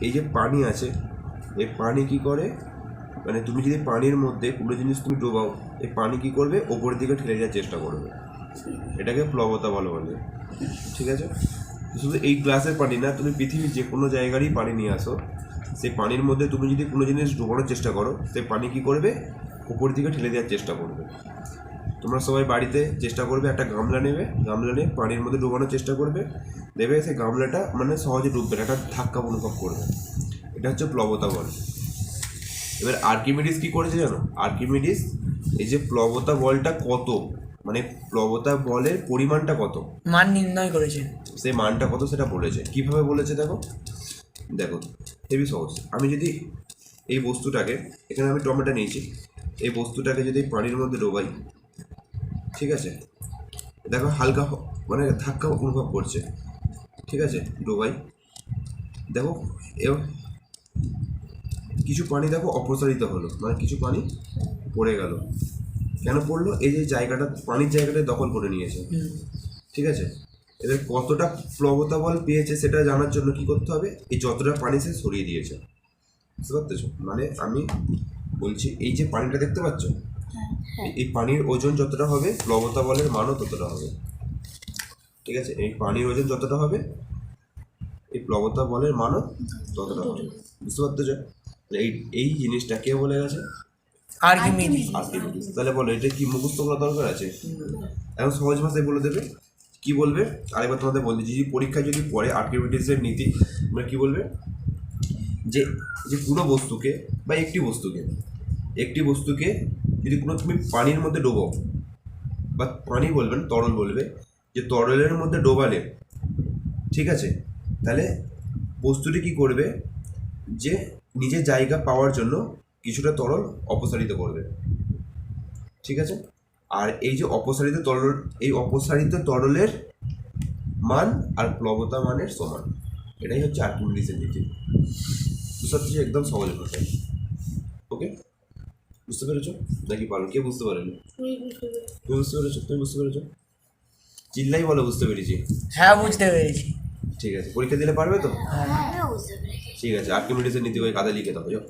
এই যে পানি আছে, এই পানি কি করে? মানে তুমি যদি পানির মধ্যে কোনো জিনিস তুমি ডোবাও, এই পানি কি করবে? ওপরের দিকে ঠেলে যাওয়ার চেষ্টা করবে। এটাকে প্লবতা বলো বলে। ঠিক আছে? শুধু এই গ্লাসের পানি না, তুমি পৃথিবীর যে কোনো জায়গারই পানি নিয়ে আসো। সেই পানির মধ্যে তুমি যদি কোনো জিনিস ডোবানোর চেষ্টা করো, সেই পানি কি করবে? উপর দিকে ঠেলে দেওয়ার চেষ্টা করবে। তোমরা সবাই বাড়িতে চেষ্টা করবে একটা গামলা নেবে গামলা নিয়ে পানির মধ্যে ডোবানোর চেষ্টা করবে। দেবে সেই গামলাটা মানে সহজে ডুববে না একটা ধাক্কা অনুভব করবে। এটা হচ্ছে প্লবতা বল এবার আর্কিমিডিস কী করেছে জানো? আর্কিমিডিস এই যে প্লবতা বলটা কত? মানে প্লবতা বলের পরিমাণটা কত? মান নির্ণয় করেছেন সেই মানটা কত সেটা বলেছে। কীভাবে বলেছে দেখো? দেখো হেভি সহজ। আমি যদি এই বস্তুটাকে এখানে আমি টমেটো নিয়েছি। এই বস্তুটাকে যদি পানির মধ্যে ডোবাই ঠিক আছে? দেখো হালকা মানে ধাক্কা অনুভব করছে। ঠিক আছে ডোবাই? দেখো কিছু পানি দেখো অপসারিত হলো। মানে কিছু পানি পড়ে গেল। কেন পড়ল? এই যে জায়গাটা পানির জায়গাটা দখল করে নিয়েছে। ঠিক আছে? এবার কতটা প্লবতা বল পেয়েছে সেটা জানার জন্য কি করতে হবে? এই যতটা পানি সে সরিয়ে দিয়েছে। বুঝতে পারতেছো? মানে আমি বলছি এই যে পানিটা দেখতে পাচ্ছ? এই- এই পানির ওজন যতটা হবে প্লবতা বলের মানও ততটা হবে। ঠিক আছে? এই পানির ওজন যতটা হবে এই প্লবতা বলের মানও ততটা হবে। বুঝতে পারতেছো এই এই জিনিসটা কে বলে গেছে? আর্কিমিডিস আর্কিমিডিস তাহলে বলো এটা কি মুখস্থ করা দরকার আছে? এখন সহজ ভাষায় বলে দেবে। কি বলবে? আরেকবার তোমাদের বলতে যদি পরীক্ষায় যদি পড়ে আর্কিমিডিসের নীতি তোমরা কি বলবে? যে যে কোনো বস্তুকে বা একটি বস্তুকে একটি বস্তুকে যদি কোনো তুমি পানির মধ্যে ডোবো, বা পানি বলবেন, তরল বলবে, যে তরলের মধ্যে ডোবালে, ঠিক আছে? তাহলে বস্তুটি কি করবে? যে নিজের জায়গা পাওয়ার জন্য কিছুটা তরল অপসারিত করবে। ঠিক আছে? আর এই যে অপসারিত তরল, এই অপসারিত তরলের মান আর প্লবতা মানের সমান। এটাই হচ্ছে আর্কিমিডিসের নীতি। পারছি একদম সহজ ভাষায়। ওকে? বুঝতে পেরেছ? নাকি পারো? কে বুঝতে পারেন? তুমি বুঝতে পেরেছ? তুমি বুঝতে পেরেছ? চিল্লাই বলো বুঝতে পেরেছি। হ্যাঁ বুঝতে পেরেছি। ঠিক আছে পরীক্ষা দিলে পারবে তো? ঠিক আছে আর কি মেডিসিন নিতে হবে কাদা লিখে দাও যাও।